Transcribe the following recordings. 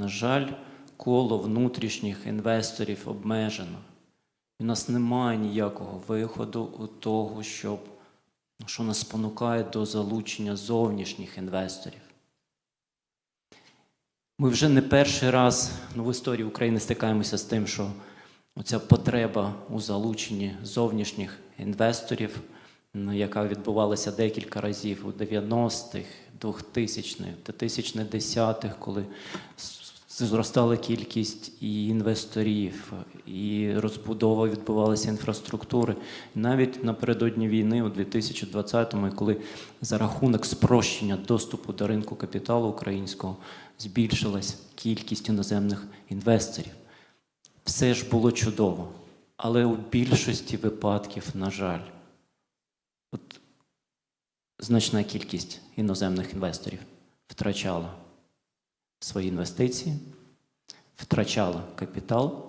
На жаль, коло внутрішніх інвесторів обмежено. У нас немає ніякого виходу у того, щоб, що нас спонукає до залучення зовнішніх інвесторів. Ми вже не перший раз ну, в історії України стикаємося з тим, що оця потреба у залученні зовнішніх інвесторів, ну, яка відбувалася декілька разів у 90-х, 2000-х, 2010-х, коли зростала кількість і інвесторів, і розбудова відбувалася інфраструктури. Навіть напередодні війни у 2020-му, коли за рахунок спрощення доступу до ринку капіталу українського збільшилась кількість іноземних інвесторів. Все ж було чудово, але у більшості випадків, на жаль, от значна кількість іноземних інвесторів втрачала свої інвестиції, втрачала капітал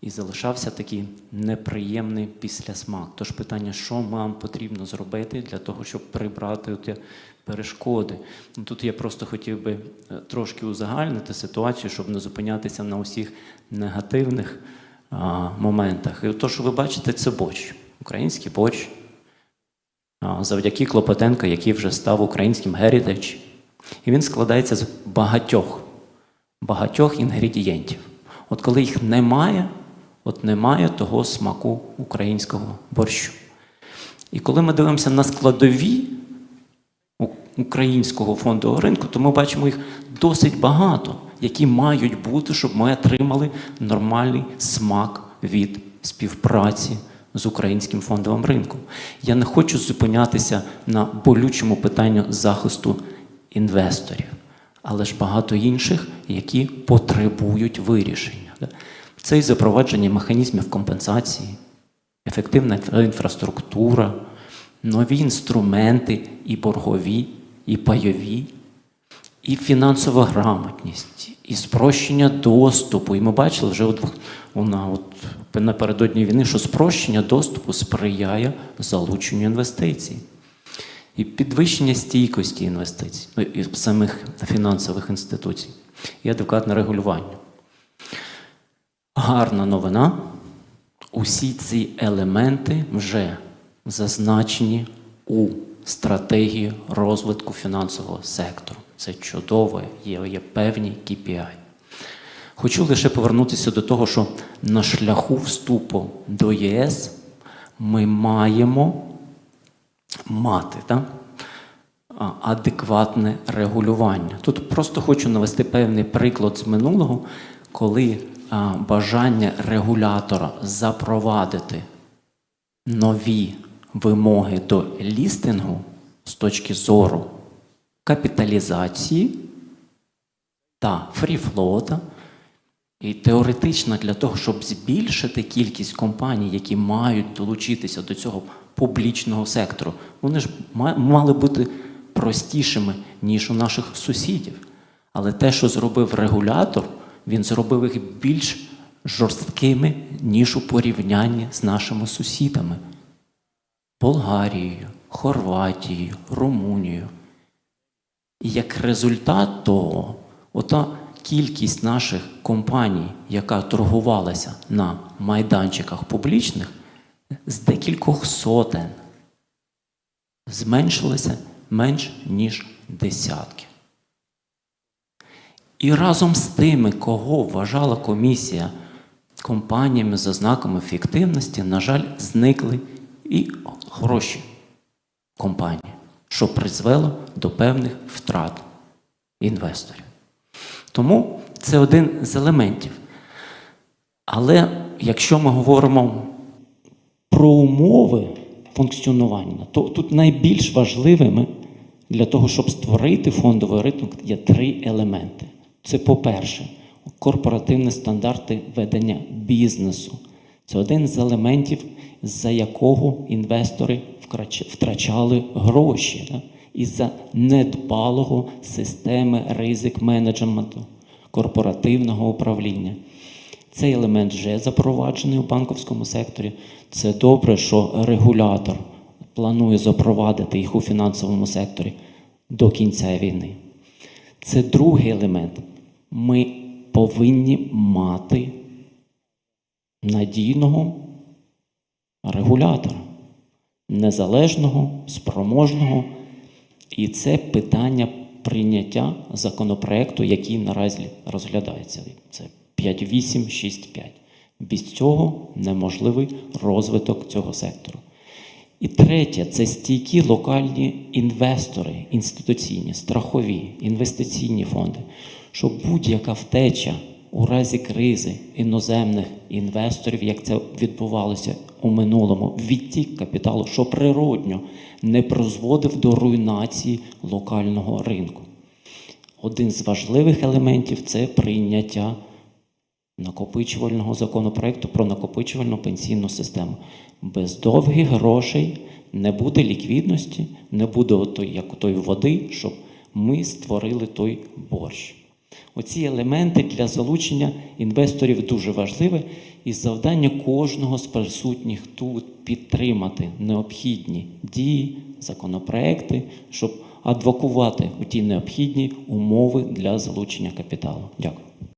і залишався такий неприємний післясмак. Тож питання, що нам потрібно зробити для того, щоб прибрати ті перешкоди. Ну, Тут я просто хотів би е, трошки узагальнити ситуацію, щоб не зупинятися на усіх негативних а, моментах. І то, що ви бачите, це борщ, український. А, завдяки Клопотенка, який вже став українським heritage. І він складається з багатьох, багатьох інгредієнтів. От коли їх немає, от немає того смаку українського борщу. І коли ми дивимося на складові українського фондового ринку, то ми бачимо їх досить багато, які мають бути, щоб ми отримали нормальний смак від співпраці з українським фондовим ринком. Я не хочу зупинятися на болючому питанню захисту інвесторів, але ж багато інших, які потребують вирішення. Це і запровадження механізмів компенсації, ефективна інфраструктура, нові інструменти і боргові, і пайові, і фінансова грамотність, і спрощення доступу. І ми бачили вже от, вона, от, напередодні війни, що спрощення доступу сприяє залученню інвестицій. І підвищення стійкості інвестицій, ну, самих фінансових інституцій, і адекватне регулювання. Гарна новина. Усі ці елементи вже зазначені у стратегії розвитку фінансового сектору. Це чудово, є, є певні KPI. Хочу лише повернутися до того, що на шляху вступу до ЄС ми маємо мати так? адекватне регулювання. Тут просто хочу навести певний приклад з минулого, коли бажання регулятора запровадити нові вимоги до лістингу з точки зору капіталізації та фріфлота. І теоретично для того, щоб збільшити кількість компаній, які мають долучитися до цього публічного сектору, вони ж мали бути простішими, ніж у наших сусідів. Але те, що зробив регулятор, він зробив їх більш жорсткими, ніж у порівнянні з нашими сусідами Болгарією, Хорватією, Румунією. І як результат того, ота кількість наших компаній, яка торгувалася на майданчиках публічних, з декількох сотень зменшилася менш ніж десятки. І разом з тими, кого вважала комісія компаніями за знаком ефективності, на жаль, зникли і гроші компанії, що призвело до певних втрат інвесторів. Тому це один з елементів. Але якщо ми говоримо про умови функціонування, то тут найбільш важливими для того, щоб створити фондовий ринок, є три елементи. Це, по-перше, корпоративні стандарти ведення бізнесу. Це один з елементів, за якого інвестори втрачали гроші? Із-за недбалого системи ризик менеджменту, корпоративного управління. Цей елемент вже запроваджений у банковському секторі. Це добре, що регулятор планує запровадити їх у фінансовому секторі до кінця війни. Це другий елемент Ми повинні мати надійного регулятора, незалежного, спроможного. І це питання прийняття законопроекту, який наразі розглядається. Це 5865. Без цього неможливий розвиток цього сектору. І третє це стійкі локальні інвестори, інституційні, страхові, інвестиційні фонди, щоб будь-яка втеча у разі кризи іноземних інвесторів, як це відбувалося у минулому, відтік капіталу, що природньо не призводив до руйнації локального ринку. Один з важливих елементів це прийняття накопичувального законопроекту про накопичувальну пенсійну систему. Без довгих грошей не буде ліквідності, не буде отої, як тої води, щоб ми створили той борщ. Оці елементи для залучення інвесторів дуже важливі, і завдання кожного з присутніх тут підтримати необхідні дії, законопроекти, щоб адвокувати у ті необхідні умови для залучення капіталу. Дякую.